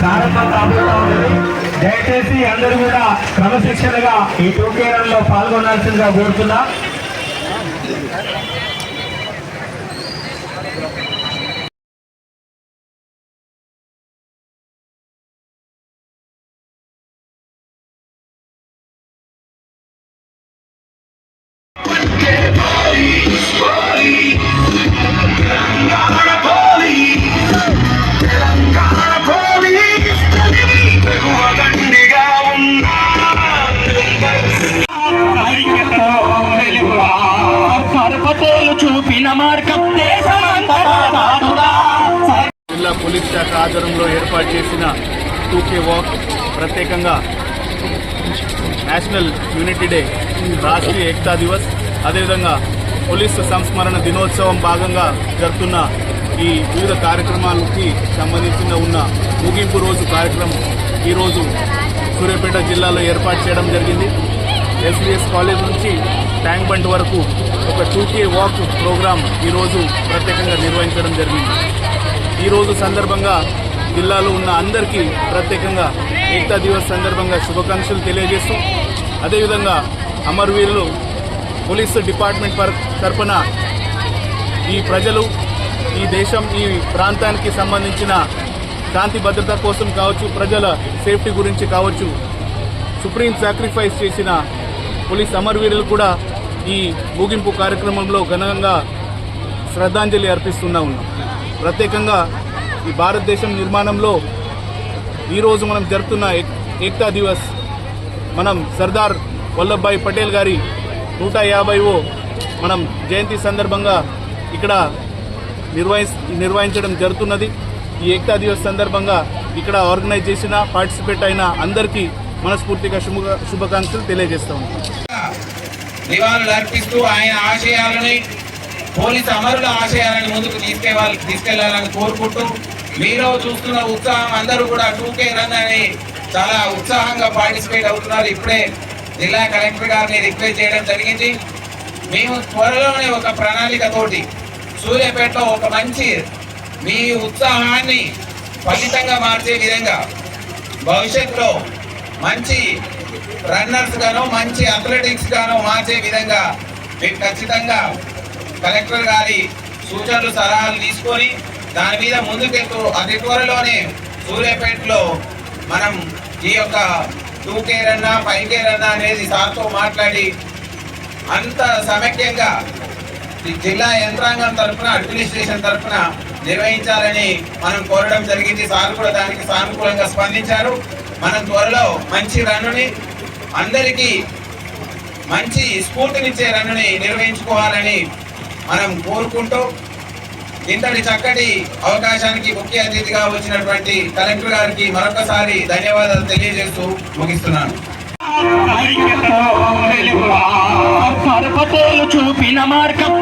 ప్రారంభం కాబోతా ఉన్నది దయచేసి అందరూ కూడా క్రమశిక్షణగా ఈ టూకేరన్ పాల్గొనాల్సిందిగా కోరుతున్నా. Thank you. పర్వతేలు చూపిన మార్గం జిల్లా పోలీస్ శాఖ ఆధ్వర్యంలో ఏర్పాటు చేసిన టూకే వాక్ ప్రత్యేకంగా national unity day Rashtriya Ekta Diwas అదేవిధంగా పోలీస్ సంస్మరణ దినోత్సవం భాగంగా జరుపుతున్న ఈ వివిధ కార్యక్రమాలకి సంబంధించిన ఉన్న ముగింపు రోజు కార్యక్రమం ఈరోజు సూర్యాపేట జిల్లాలో ఏర్పాటు చేయడం జరిగింది. ఎస్బీఎస్ కాలేజ్ నుంచి ట్యాంక్ బండ్ వరకు ఒక టూకే వాక్ ప్రోగ్రాం ఈరోజు ప్రత్యేకంగా నిర్వహించడం జరిగింది. ఈరోజు సందర్భంగా జిల్లాలో ఉన్న అందరికీ ప్రత్యేకంగా ఏకతా దివస్ సందర్భంగా శుభాకాంక్షలు తెలియజేస్తూ అదేవిధంగా అమర్వీరులు పోలీసు డిపార్ట్మెంట్ తరఫున ఈ ప్రజలు ఈ దేశం ఈ ప్రాంతానికి సంబంధించిన శాంతి భద్రత కోసం కావచ్చు ప్రజల సేఫ్టీ గురించి కావచ్చు సుప్రీం సాక్రిఫైస్ చేసిన పోలీస్ అమరవీరులు కూడా ఈ ముగింపు కార్యక్రమంలో ఘనంగా శ్రద్ధాంజలి అర్పిస్తున్నా ఉన్నాం. ప్రత్యేకంగా ఈ భారతదేశం నిర్మాణంలో ఈరోజు మనం జరుపుతున్న ఏక్- ఏక్తా దివస్ మనం సర్దార్ వల్లభాయ్ పటేల్ గారి నూట యాభైవో మనం జయంతి సందర్భంగా ఇక్కడ నిర్వహి నిర్వహించడం జరుగుతున్నది. ఈ ఏక్తా దివస్ సందర్భంగా ఇక్కడ ఆర్గనైజ్ చేసిన పార్టిసిపేట్ అయిన అందరికీ మనస్ఫూర్తిగా శుభ శుభాకాంక్షలు తెలియజేస్తాము నివాళులు అర్పిస్తూ ఆయన ఆశయాలని పోలీస్ అమరుల ఆశయాలను ముందుకు తీసుకెళ్ళాలి తీసుకెళ్ళాలని కోరుకుంటూ మీరు చూస్తున్న ఉత్సాహం అందరూ కూడా టూకే రన్ అని చాలా ఉత్సాహంగా పార్టిసిపేట్ అవుతున్నారు. ఇప్పుడే జిల్లా కలెక్టర్ గారిని రిక్వెస్ట్ చేయడం జరిగింది. మేము త్వరలోనే ఒక ప్రణాళికతోటి సూర్యాపేటలో ఒక మంచి మీ ఉత్సాహాన్ని ఫలితంగా మార్చే విధంగా భవిష్యత్తులో మంచి రన్నర్స్ గాను మంచి అథ్లెటిక్స్ గాను మార్చే విధంగా మేము ఖచ్చితంగా కలెక్టర్ గారి సూచనలు సలహాలు తీసుకొని దాని మీద ముందుకెళ్తూ అతి త్వరలోనే సూర్యాపేటలో మనం ఈ యొక్క టూ కే రన్నా ఫైవ్ కే రన్నా అనేది సార్తో మాట్లాడి అంత సమైక్యంగా జిల్లా యంత్రాంగం తరఫున అడ్మినిస్ట్రేషన్ తరఫున నిర్వహించాలని మనం కోరడం జరిగింది. సార్ కూడా దానికి సానుకూలంగా స్పందించారు. మన త్వరలో మంచి రన్నుని అందరికీ మంచి స్ఫూర్తినిచ్చే రన్నుని నిర్వహించుకోవాలని మనం కోరుకుంటూ ఇంతటి చక్కటి అవకాశానికి ముఖ్య అతిథిగా వచ్చినటువంటి కలెక్టర్ గారికి మరొకసారి ధన్యవాదాలు తెలియజేస్తూ ముగిస్తున్నాను. చూపిన మార్గం